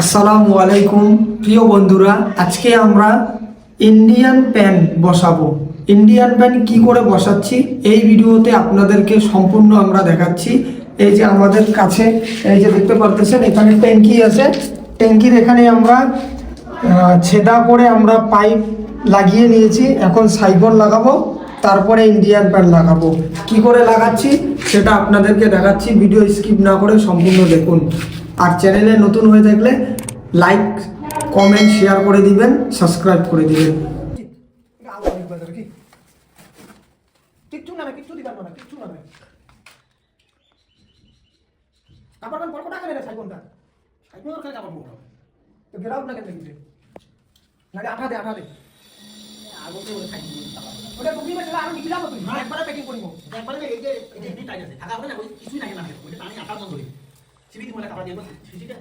আসসালামু আলাইকুম, প্রিয় বন্ধুরা, আজকে আমরা ইন্ডিয়ান প্যান বসাবো। ইন্ডিয়ান প্যান কি করে বসাচ্ছি? এই ভিডিওতে আপনাদেরকে সম্পূর্ণ আমরা দেখাচ্ছি। এই যে আমাদের কাছে, এই যে দেখতে পারতেছেন, এখানে ট্যাঙ্কি আছে। ট্যাঙ্কির এখানে আমরা ছেদা করে আমরা পাইপ লাগিয়ে নিয়েছি। এখন সাইবন লাগাবো, তারপরে ইন্ডিয়ান প্যান লাগাবো। কি করে লাগাচ্ছি? সেটা আপনাদেরকে দেখাচ্ছি। ভিডিও স্কিপ না করে সম্পূর্ণ দেখুন। আর চ্যানেলে নতুন হয়ে থাকলে লাইক কমেন্ট শেয়ার করে দিবেন সাবস্ক্রাইব করে দিবেন। কিচ্ছু না কিচ্ছু দিবেন না না আঠা দে, আঠা প্যাকিং করিব একবারে এই যে এই যে আছে থাকা হবে না, ওই কিছুই না মন ধরে। কাপড় দিয়ে দিতে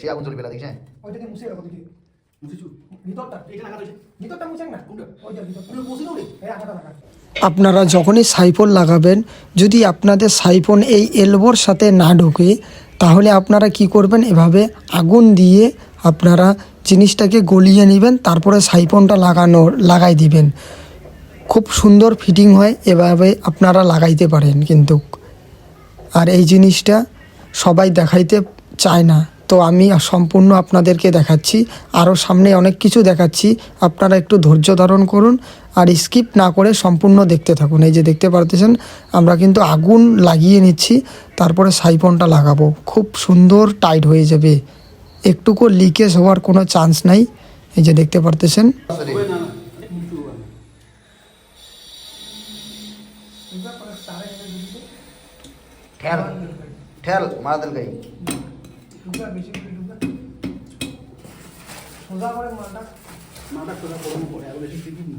সে আগুন চলবে না দেখছেন ওইটা দিয়ে মুছে রাখো আপনারা যখনই সাইফোন লাগাবেন যদি আপনাদের সাইফোন এই এলবোর সাথে না ঢোকে তাহলে আপনারা কি করবেন? এভাবে আগুন দিয়ে আপনারা জিনিসটাকে গলিয়ে নেবেন তারপরে সাইফোনটা লাগানো লাগাই দিবেন। খুব সুন্দর ফিটিং হয় এভাবে আপনারা লাগাইতে পারেন কিন্তু। আর এই জিনিসটা সবাই দেখাইতে চায় না। তো আমি সম্পূর্ণ আপনাদেরকে দেখাচ্ছি। আরও সামনে অনেক কিছু দেখাচ্ছি। আপনারা একটু ধৈর্য ধারণ করুন আর স্কিপ না করে সম্পূর্ণ দেখতে থাকুন। এই যে দেখতে পারতেছেন, আমরা কিন্তু আগুন লাগিয়ে নিচ্ছি, তারপরে সাইফনটা লাগাবো। খুব সুন্দর টাইট হয়ে যাবে। একটুকু লিকেজ হওয়ার কোনো চান্স নাই। এই যে দেখতে পারতেছেন। ঠেল ঠেল মারা দিল গাই। মাথা সোজা করব পরে আর বেশি সিবিটি না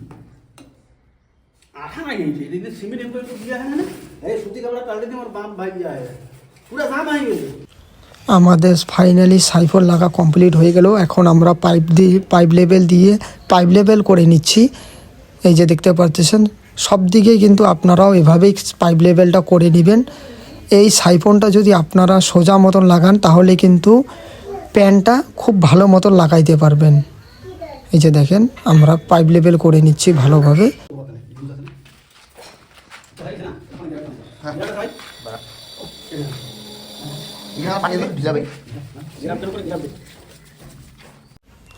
আঠা নাই এই এদিকে সিমেন্ট এমন করে দিয়া হয় না? এই সুতি কাপড় কালকে দিয়ে আমার বাপ ভাই দিয়া পুরো জাম গেছে। আমাদের ফাইনালি সাইফল লাগা কমপ্লিট হয়ে গেল। এখন আমরা পাইপ দিয়ে পাইপ লেভেল দিয়ে পাইপ লেভেল করে নিচ্ছি। এই যে দেখতে পাচ্ছেন সব দিকেই কিন্তু আপনারাও এভাবেই পাইপ লেভেলটা করে নেবেন। এই সাইফোনটা যদি আপনারা সোজা মতন লাগান, তাহলে কিন্তু প্যানটা খুব ভালো মতন লাগাইতে পারবেন। এই যে দেখেন, আমরা পাইপ লেভেল করে নিচ্ছি ভালোভাবে।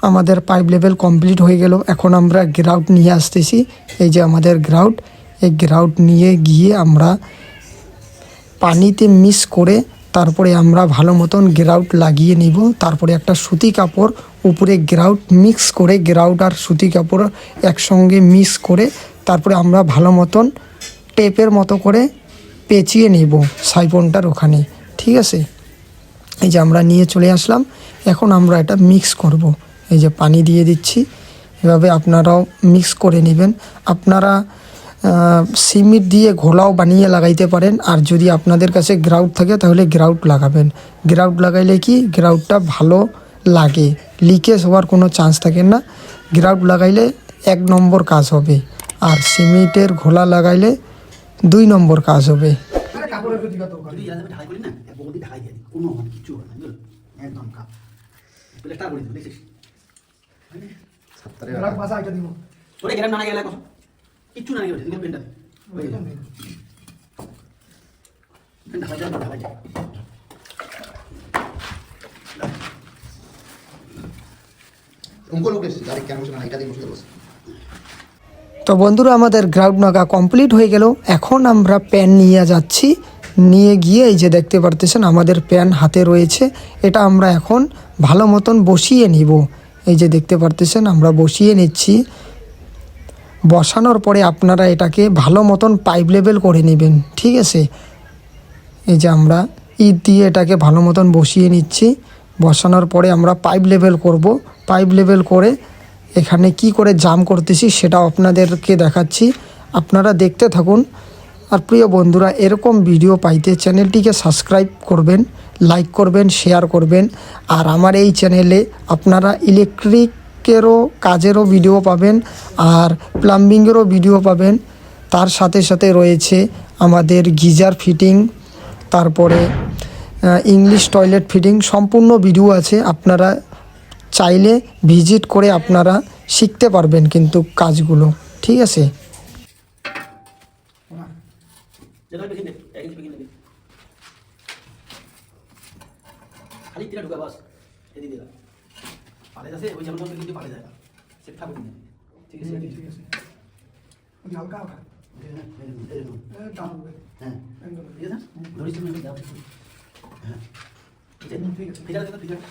আমাদের পাইপ লেভেল কমপ্লিট হয়ে গেল। এখন আমরা গ্রাউট নিয়ে আসতেছি। এই যে আমাদের গ্রাউট, এই গ্রাউট নিয়ে গিয়ে আমরা পানিতে মিক্স করে তারপরে আমরা ভালো মতন গ্রাউট লাগিয়ে নিব। তারপরে একটা সুতি কাপড়, উপরে গ্রাউট মিক্স করে, গ্রাউট আর সুতি কাপড় একসঙ্গে মিক্স করে তারপরে আমরা ভালো মতন টেপের মতো করে পেঁচিয়ে নিব সাইপনটার ওখানে। ঠিক আছে? এই যে আমরা নিয়ে চলে আসলাম। এখন আমরা এটা মিক্স করব। এই যে পানি দিয়ে দিচ্ছি। এভাবে আপনারাও মিক্স করে নেবেন। আপনারা সিমিট দিয়ে ঘোলাও বানিয়ে লাগাইতে পারেন। আর যদি আপনাদের কাছে গ্রাউট থাকে তাহলে গ্রাউট লাগাবেন। গ্রাউট লাগাইলে কি? গ্রাউটটা ভালো লাগে। লিকেজ হওয়ার কোনো চান্স থাকে না। গ্রাউট লাগাইলে এক নম্বর কাজ হবে। আর সিমেন্টের ঘোলা লাগাইলে দুই নম্বর কাজ হবে। একদম কিচ্ছু না পেনটা হয়ে যাবে যায় ঢালাই যায় উনকো লোক এসেছে আরে কেন বসে না এটা দিয়ে বসে বসে তো বন্ধুরা আমাদের গ্রাউন্ড নাগা কমপ্লিট হয়ে গেল। এখন আমরা প্যান নিয়ে যাচ্ছি। নিয়ে গিয়ে এই যে দেখতে পারতেছেন আমাদের প্যান হাতে রয়েছে। এটা আমরা এখন ভালো মতন বসিয়ে নিব। এই যে দেখতে পারতেছেন আমরা বসিয়ে নিচ্ছি। বসানোর পরে আপনারা এটাকে ভালো মতন পাইপ লেভেল করে নেবেন, ঠিক আছে? এই যে আমরা ইট দিয়ে এটাকে ভালো মতন বসিয়ে নিচ্ছি। বসানোর পরে আমরা পাইপ লেভেল করব। পাইপ লেভেল করে এখানে কি করে জাম করতেছি সেটাও আপনাদেরকে দেখাচ্ছি। আপনারা দেখতে থাকুন। আর প্রিয় বন্ধুরা, এরকম ভিডিও পাইতে চ্যানেলটিকে সাবস্ক্রাইব করবেন লাইক করবেন শেয়ার করবেন। আর আমার এই চ্যানেলে আপনারা ইলেকট্রিকেরও কাজেরও ভিডিও পাবেন আর প্লাম্বিংয়েরও ভিডিও পাবেন। তার সাথে সাথে রয়েছে আমাদের গিজার ফিটিং তারপরে ইংলিশ টয়লেট ফিটিং সম্পূর্ণ ভিডিও আছে। আপনারা চাইলে ভিজিট করে আপনারা শিখতে পারবেন কিন্তু কাজগুলো। ঠিক আছে? খালি ঢুকা বাস পালে যাচ্ছে ওই যেমন কিন্তু পালে যায় না। সে থাকবে ঠিক আছে? ঠিক আছে। হালকা হালকা হ্যাঁ হ্যাঁ। ঠিক আছে? ধরিস তুমি যাও। হ্যাঁ। ঠিক আছে? ঠিক আছে। ঠিক আছে ঠিক আছে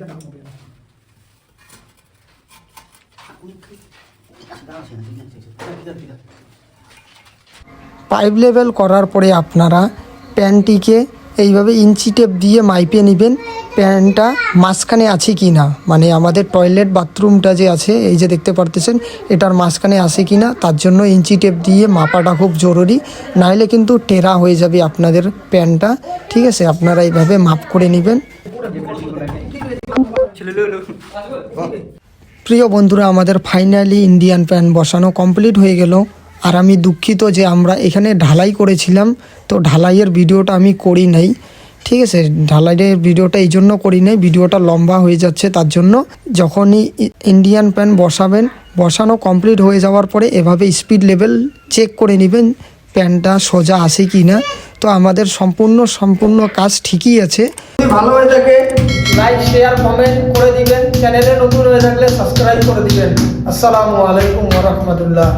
দাঁড়াও ঠিক আছে? ঠিক আছে। ঠিক আছে ঠিক আছে পাইপ লেভেল করার পরে আপনারা প্যানটিকে এইভাবে ইঞ্চি টেপ দিয়ে মাইপে নেবেন। প্যানটা মাঝখানে আছে কি না মানে আমাদের টয়লেট বাথরুমটা যে আছে, এই যে দেখতে পারতেছেন, এটার মাঝখানে আছে কি না তার জন্য ইঞ্চি টেপ দিয়ে মাপাটা খুব জরুরি। নাহলে কিন্তু টেরা হয়ে যাবে আপনাদের প্যানটা ঠিক আছে, আপনারা এইভাবে মাপ করে নেবেন। প্রিয় বন্ধুরা, আমাদের ফাইনালি ইন্ডিয়ান প্যান বসানো কমপ্লিট হয়ে গেল। আর আমি দুঃখিত যে আমরা এখানে ঢালাই করেছিলাম। তো ঢালাইয়ের ভিডিওটা আমি করি নাই। ঠিক আছে, ঢালাইয়ের ভিডিওটা এই জন্য করি নাই, ভিডিওটা লম্বা হয়ে যাচ্ছে তার জন্য। যখনই ইন্ডিয়ান প্যান বসাবেন, বসানো কমপ্লিট হয়ে যাওয়ার পরে এভাবে স্পিড লেভেল চেক করে নেবেন প্যানটা সোজা আছে কি না তো আমাদের সম্পূর্ণ সম্পূর্ণ কাজ ঠিকই আছে। ভালো হয়ে থাকে লাইক শেয়ার কমেন্ট করে দিবেন। চ্যানেলে নতুন হয়ে থাকলে সাবস্ক্রাইব করে দিবেন। আসসালামু আলাইকুম ওয়া রাহমাতুল্লাহ।